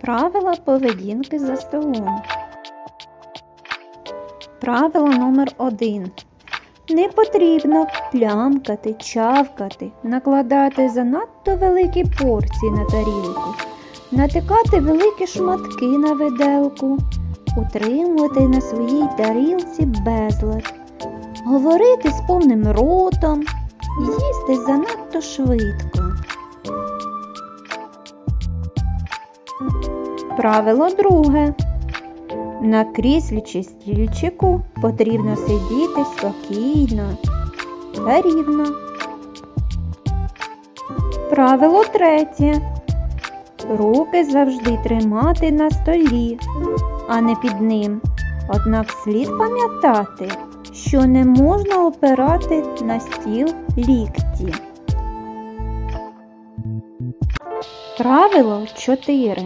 Правила поведінки за столом. Правило номер один. Не потрібно плямкати, чавкати, накладати занадто великі порції на тарілку, натикати великі шматки на виделку, утримувати на своїй тарілці безлад, говорити з повним ротом, їсти занадто швидко. Правило друге. На кріслі чи стільчику потрібно сидіти спокійно та рівно. Правило третє. Руки завжди тримати на столі, а не під ним. Однак слід пам'ятати, що не можна опирати на стіл лікті. Правило 4.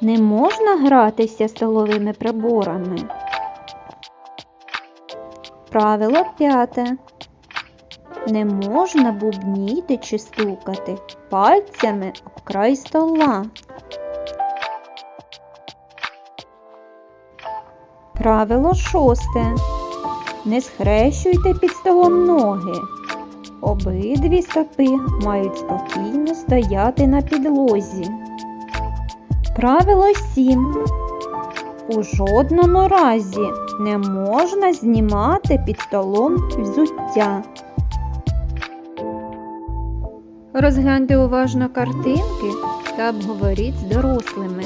Не можна гратися столовими приборами. Правило п'яте. Не можна бубніти чи стукати пальцями об край стола. Правило шосте. Не схрещуйте під столом ноги. Обидві стопи мають спокійно стояти на підлозі. Правило 7. У жодному разі не можна знімати під столом взуття. Розгляньте уважно картинки та обговоріть з дорослими.